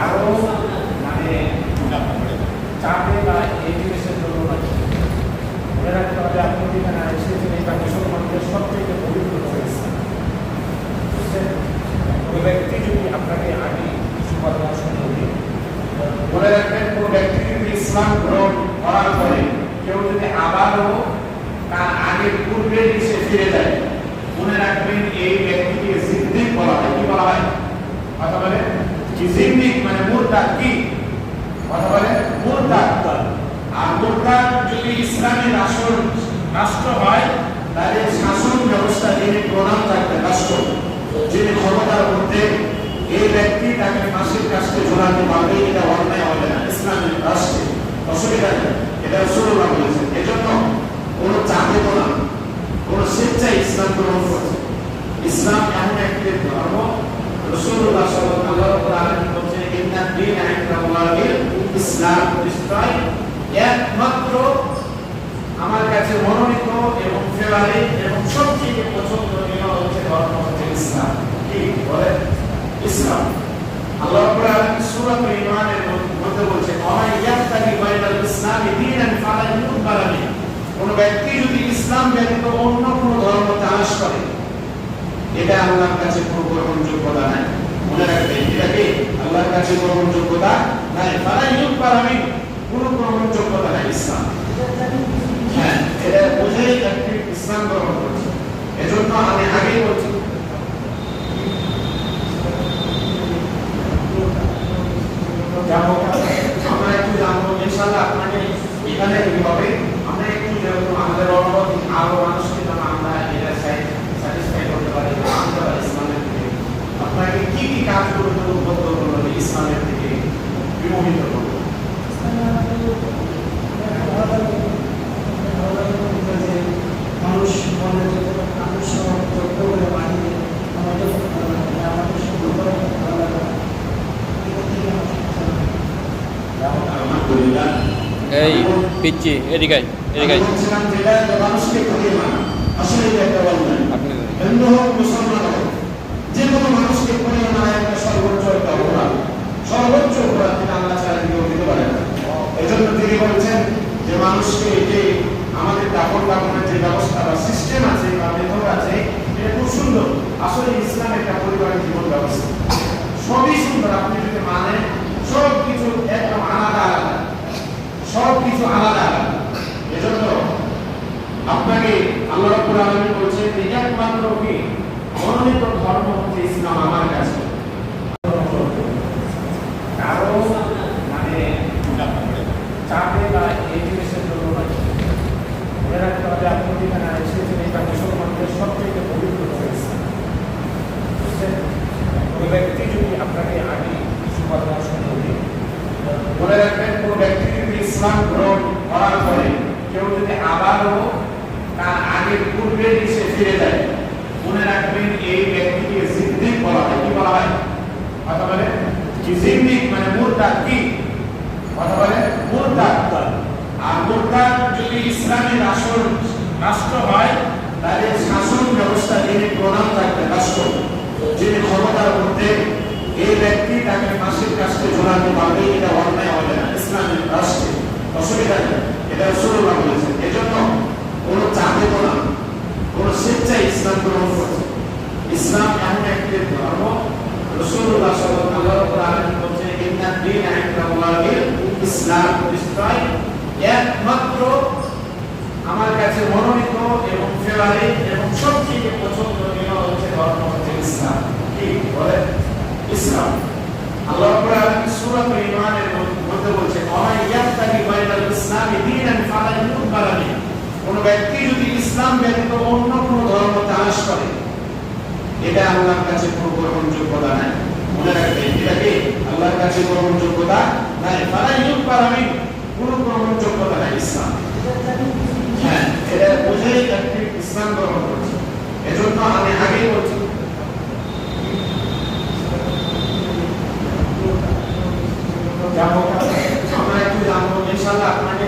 কারও মানে চাপে বা এই জিনিসের জন্য মনে রাখতে হবে আপনি যেখানে এসেছেন এটা মুসলমানদের সবথেকে পবিত্র হয়েছে বুঝছেন? ওই ব্যক্তি যদি আপনাকে আগে কিছু পরামর্শ দেবে মনে রাখবেন, কোনো ব্যক্তি যদি ইসলাম গ্রহণ করার পরে কেউ যদি আবারও তার আগের পূর্বে সে ফিরে যায়, মনে রাখবেন এই ব্যক্তিকে জিদ্দিক বলা হয়। কি বলা হয়? কথা বলে কি জিদ্দিক মানে মুরতাদ কি? কথা বলে মুরতাদ আর মুরতাদ যদি ইসলামী রাষ্ট্র রাষ্ট্র হয়, তাহলে শাসন ব্যবস্থা যিনি প্রধান থাকবে রাষ্ট্র, যিনি ক্ষমতার মধ্যে, এই ব্যক্তি তাকে ফাঁসির কাছে ঝোলাতে পারবে, এটা অন্যায় হবে না। ইসলামের রাষ্ট্রে অসুবিধা নেই। এটা রসুল্লাহ বলেছেন। এজন্য কোনো চাপে তো না কোনো স্বেচ্ছায় ইসলাম গ্রহণ করছে ইসলাম এমন একটি ধর্ম ইসলাম নিশ্চয় একমাত্র আমার কাছে মনোনীত এবং ফেভারিট এবং সবচেয়ে পছন্দনীয় হচ্ছে ধর্ম হচ্ছে ইসলাম। কি বলে ইসলাম। আল্লাহ আলামিন সূরা ইমানের মধ্যে বলছেন ওয়া ইয়াক্তাদি বাইনাল ইসলামি দীনান ফালান ইউকবালা কোন ব্যক্তি যদি ইসলাম ব্যতীত অন্য কোন ধর্ম তালাশ করে, এটা আল্লাহর কাছে কোনো গ্রহণযোগ্যতা নাই। মনে রাখবেন এটা কি আল্লাহর কাছে গ্রহণযোগ্যতা নাই হ্যাঁ আমরা একটু জানব আপনাকে এখানে হবে। আমরা একটু আমাদের অনুভূতি আরও মানুষকে যেন আমরা এটা স্যাটিসফাই করতে পারি আমরা ইসলামের থেকে আপনাকে কি কি কাজ করতে উদ্বুদ্ধ করল যে ইসলামের থেকে বিমোহিত করল মানুষ মনে মানুষ যোগ্য করে বানিয়ে আমাদের আমাদের সুন্দর করে ভালো লাগা এটা থেকে আমার আলহামদুলিল্লাহ এই পিচ্ছি এদিকে আয়, এদিকে আয়। আমি বলছিলাম যেটা যে মানুষকে করিয়ে মানা আসলে এটা একটা অন্যায় আপনি একটা সর্বোচ্চ আল্লাহ ছাড়া কেউ দিতে পারে এই জন্য বলছেন যে মানুষকে এই আমাদের যে সিস্টেম আছে বা আছে খুব সুন্দর আসলে পরিবারের সবই সুন্দর, আপনি যদি মানেন সব কিছু একদম আলাদা আলাদা সব কিছু আলাদা আলাদা এজন্য আপনাকে আল্লাহ রাব্বুল আলামিন বলছেন যে একমাত্র কি মনোনীত ধর্ম হচ্ছে ইসলাম আমার কাছে কারও মানে চাপে বা এই জিনিসের জন্য নয় মনে রাখতে হবে আপনি যেখানে এসেছেন এটা মুসলমানদের সবচেয়ে পবিত্র হয়েছে বুঝছেন ওই ব্যক্তি যদি আপনাকে আগে কিছু পরামর্শ দেবে মনে রাখবেন কোন ব্যক্তি যদি ইসলাম গ্রহণ করার পরে কেউ যদি আবারও তার আগের পূর্বে সে ফিরে যায়। মনে রাখবেন এই ব্যক্তিকে জিদ্দিক বলা হয়। কি বলা হয়? কথা বলে? কি মানে মুরতাদ কি? কথা বলে? মুরতাদ। আর মুরতাদ যদি ইসলামী রাষ্ট্র রাষ্ট্র হয় তাহলে শাসন ব্যবস্থা যিনি প্রধান থাকবে রাষ্ট্র যিনি ক্ষমতার মধ্যে এই ব্যক্তি তাকে ফাঁসির কাছে ঝোলাতে পারবে এটা অন্যায় হবে না। ইসলামের রাষ্ট্রে। অসুবিধা নেই। এটা রসুল্লাহ বলেছেন এজন্য কোনো চাপে তো না। কোনো স্বেচ্ছায় ইসলাম গ্রহণ করছে। ইসলাম এমন একটি ধর্ম। রসুল্লাহ ইসলাম একমাত্র আমার কাছে মনোনীত এবং ফেভারিট এবং সবচেয়ে পছন্দনীয় হচ্ছে ধর্ম হচ্ছে ইসলাম। কি বলে? ইসলাম। আল্লাহ সূরা ইমানের মধ্যে বলছেন, ওয়া ইয়াক্তাদি বাইনাল ইসলামি দীনান ফালান ইউকবালা মিন কোন ব্যক্তি যদি ইসলাম ব্যতীত অন্য কোন ধর্ম চাষ করে, এটা আল্লাহর কাছে কোনো গ্রহণযোগ্যতা নাই। মনে রাখবেন এটাকে আল্লাহর কাছে গ্রহণযোগ্যতা নাই। তারা ইউক মিন কোনো গ্রহণযোগ্যতা নাই ইসলাম। হ্যাঁ এটা বোঝাই ইসলাম গ্রহণ করছে এজন্য আমি আগেই বলছি যাব আমরা একটু জানব ইনশাআল্লাহ আপনাকে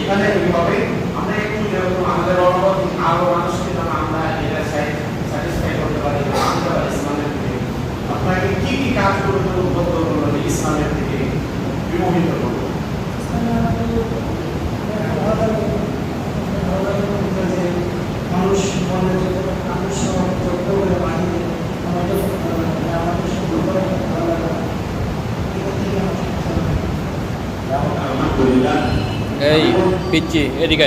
এখানে কি হবে আমরা একটু যেরকম আমাদের অনুভূতি আরও মানুষকে যেন আমরা এটা স্যাটিসফাই করতে পারি আমরা ইসলামের থেকে আপনাকে কি কি কাজ করতে উদ্বুদ্ধ করল ইসলামের থেকে বিমোহিত করবে মানুষ মনে মানুষ যোগ্য। আলহামদুলিল্লাহ এই পিচ্ছি এদিকে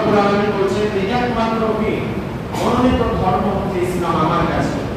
রাব্বুল আলামিন বলছেন একমাত্র কি মনোনীত ধর্ম হচ্ছে ইসলাম আমার কাছে।